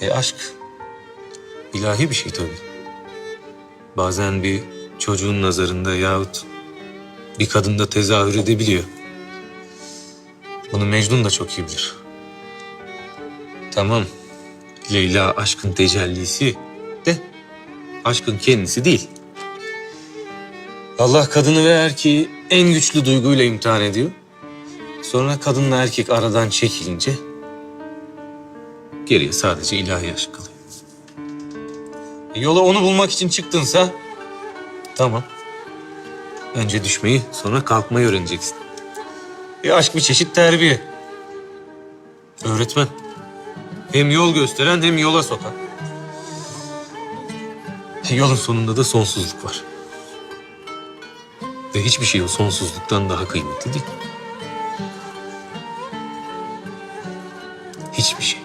E aşk ilahi bir şey tabii. Bazen bir çocuğun nazarında yahut bir kadında tezahür edebiliyor. Bunu Mecnun da çok iyi bilir. Tamam, Leyla aşkın tecellisi de aşkın kendisi değil. Allah kadını ve erkeği en güçlü duyguyla imtihan ediyor. Sonra kadınla erkek aradan çekilince Geriye sadece ilahi aşk kalıyor. E, yola onu bulmak için çıktınsa tamam. Önce düşmeyi sonra kalkmayı öğreneceksin. E, aşk bir çeşit terbiye. Öğretmen. Hem yol gösteren hem yola sokan. E, yolun sonunda da sonsuzluk var. Ve hiçbir şey o sonsuzluktan daha kıymetli değil. Hiçbir şey.